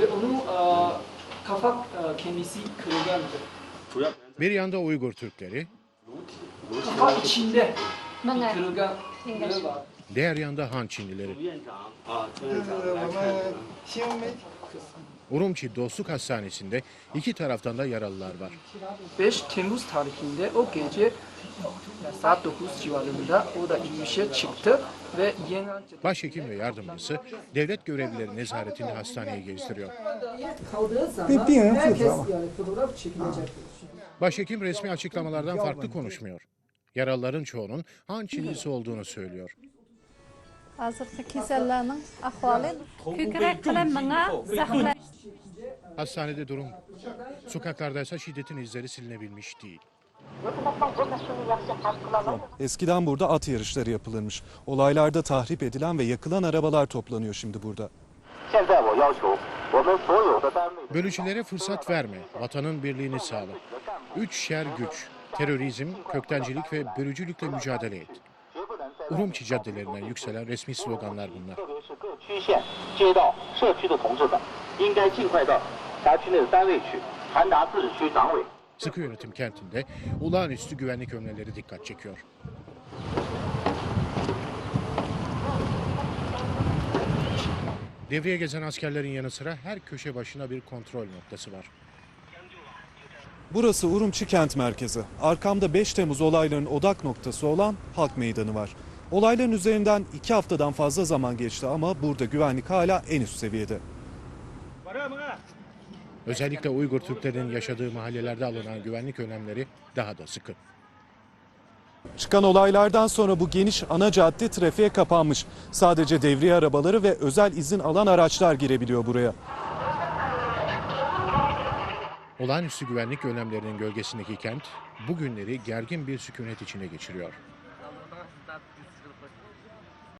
ve onu e, kafa e, kendisi kırılgandı. Bir yanda Uygur Türkleri, Kafa içinde bir var. diğer yanda Han Çinlileri. Urumçi Dostluk Hastanesi'nde iki taraftan da yaralılar var. 5 Temmuz tarihinde o gece saat 9 civarında o da inmişe çıktı ve Yenan Başhekim ve yardımcısı devlet görevlileri nezaretinde hastaneye gezdiriyor. kaldığı zaman herkes yani fotoğraf çekilecek. Başhekim resmi açıklamalardan farklı konuşmuyor. Yaralıların çoğunun Han Çinlisi olduğunu söylüyor. Hazırda Hastanede durum sokaklarda ise şiddetin izleri silinebilmiş değil. Eskiden burada at yarışları yapılırmış. Olaylarda tahrip edilen ve yakılan arabalar toplanıyor şimdi burada. Bölücülere fırsat verme, vatanın birliğini sağla. Üç şer güç, terörizm, köktencilik ve bölücülükle mücadele et. Urumqi caddelerinden yükselen resmi sloganlar bunlar sıkı yönetim kentinde olağanüstü güvenlik önlemleri dikkat çekiyor. Devreye gezen askerlerin yanı sıra her köşe başına bir kontrol noktası var. Burası Urumçi kent merkezi. Arkamda 5 Temmuz olaylarının odak noktası olan Halk Meydanı var. Olayların üzerinden 2 haftadan fazla zaman geçti ama burada güvenlik hala en üst seviyede. Para mı? Özellikle Uygur Türklerinin yaşadığı mahallelerde alınan güvenlik önlemleri daha da sıkı. Çıkan olaylardan sonra bu geniş ana cadde trafiğe kapanmış. Sadece devriye arabaları ve özel izin alan araçlar girebiliyor buraya. Olağanüstü güvenlik önlemlerinin gölgesindeki kent bugünleri gergin bir sükunet içine geçiriyor.